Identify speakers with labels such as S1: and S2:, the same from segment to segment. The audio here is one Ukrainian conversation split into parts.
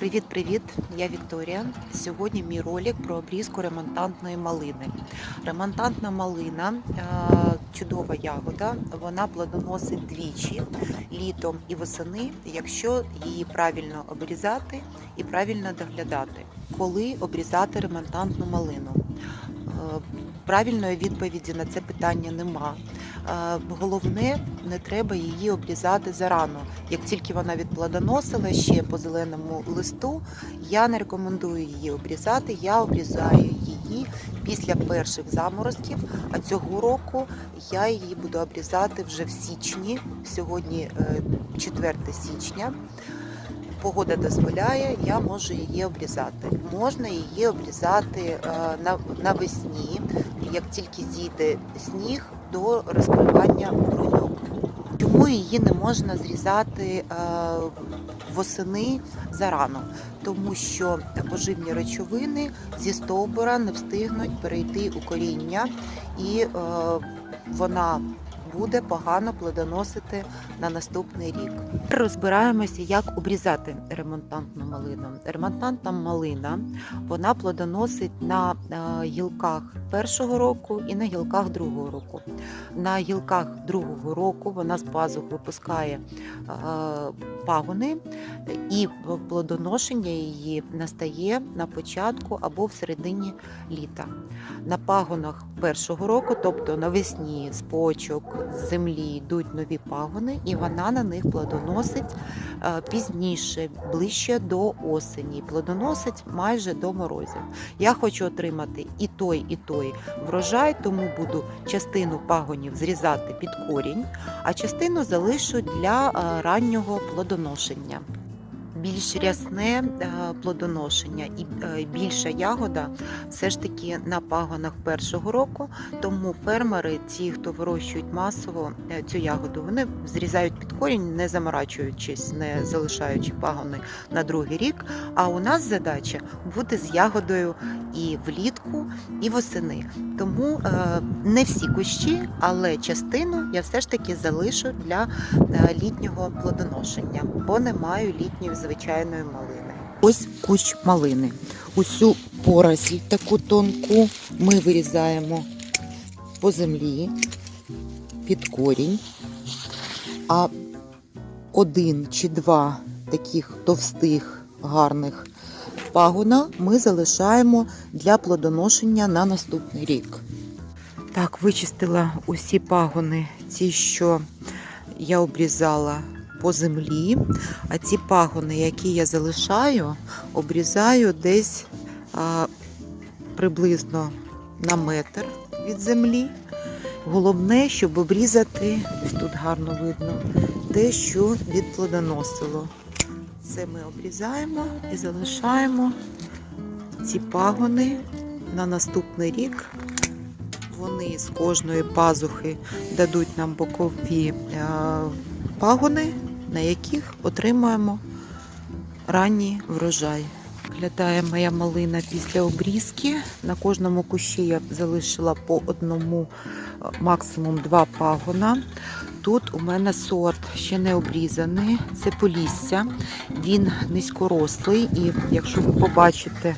S1: Привіт-привіт! Я Вікторія. Сьогодні мій ролик про обрізку ремонтантної малини. Ремонтантна малина е, чудова ягода. Вона плодоносить двічі літом і восени, якщо її правильно обрізати і правильно доглядати. Коли обрізати ремонтантну малину? Е, Правильної відповіді на це питання нема. Е, Головне, не треба її обрізати зарано. Як тільки вона відплодоносила ще по зеленому листу, я не рекомендую її обрізати. Я обрізаю її після перших заморозків. А цього року я її буду обрізати вже в січні. Сьогодні е, 4 січня. Погода дозволяє, я можу її обрізати. Можна її обрізати е, навесні, як тільки зійде сніг до розкривання бруньок. Чому її не можна зрізати е, восени зарано? Тому що поживні речовини зі стовбура не встигнуть перейти у коріння, і е, вона буде погано плодоносити на наступний рік. Розбираємося, як обрізати ремонтантну малину. Ремонтантна малина вона плодоносить на е, гілках першого року і на гілках другого року. На гілках другого року вона з пазух випускає е, пагони, і плодоношення її настає на початку або в середині літа. На пагонах першого року, тобто навесні з почок, з землі йдуть нові пагони, і вона на них плодоносить е, пізніше, ближче до осені. Плодоносить майже до морозів. Я хочу отримати і той, і той врожай, тому буду частину пагонів зрізати під корінь, а частину залишу для е, раннього плодоношення. Більш рясне е, плодоношення і е, більша ягода все ж таки на пагонах першого року. Тому фермери, ті, хто вирощують масово е, цю ягоду, вони зрізають під корінь, не заморачуючись, не залишаючи пагони на другий рік. А у нас задача бути з ягодою і влітку, і восени. Тому не всі кущі, але частину я все ж таки залишу для літнього плодоношення, бо не маю літньої звичайної малини. Ось кущ малини. Усю поросль таку тонку ми вирізаємо по землі під корінь, а один чи два таких товстих гарних пагона ми залишаємо для плодоношення на наступний рік. Так, вичистила усі пагони, ті, що я обрізала по землі, а ці пагони, які я залишаю, обрізаю десь а, приблизно на метр від землі. Головне, щоб обрізати, тут гарно видно, те, що відплодоносило. Це ми обрізаємо і залишаємо ці пагони на наступний рік. Вони з кожної пазухи дадуть нам бокові е, пагони, на яких отримаємо ранній врожай. Виглядає моя малина після обрізки. На кожному кущі я залишила по одному, е, максимум два пагона. Тут у мене сорт ще не обрізаний, це полісся. Він низькорослий, і якщо ви побачите,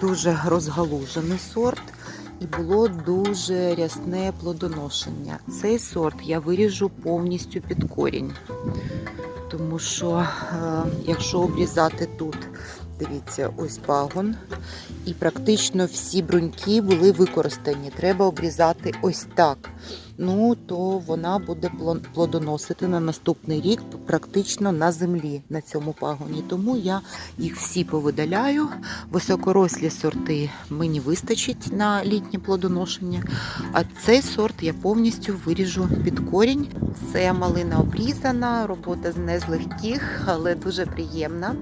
S1: дуже розгалужений сорт. І було дуже рясне плодоношення. Цей сорт я виріжу повністю під корінь. Тому що, е, якщо обрізати тут, дивіться, ось пагон, і практично всі бруньки були використані. Треба обрізати ось так. Ну, то вона буде плодоносити на наступний рік практично на землі на цьому пагоні. Тому я їх всі повидаляю. Високорослі сорти мені вистачить на літнє плодоношення. А цей сорт я повністю виріжу під корінь. Це малина обрізана, робота не з легких, але дуже приємна.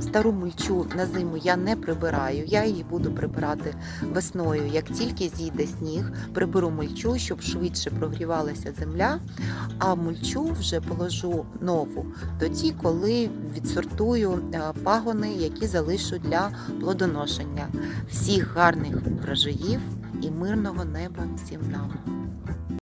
S1: Стару мульчу на зиму я не прибираю. Я її буду прибирати весною. Як тільки зійде сніг, приберу мульчу, щоб швидше прогрівалася земля, а мульчу вже положу нову тоді, коли відсортую е, пагони, які залишу для плодоношення. Всіх гарних врожаїв і мирного неба всім нам!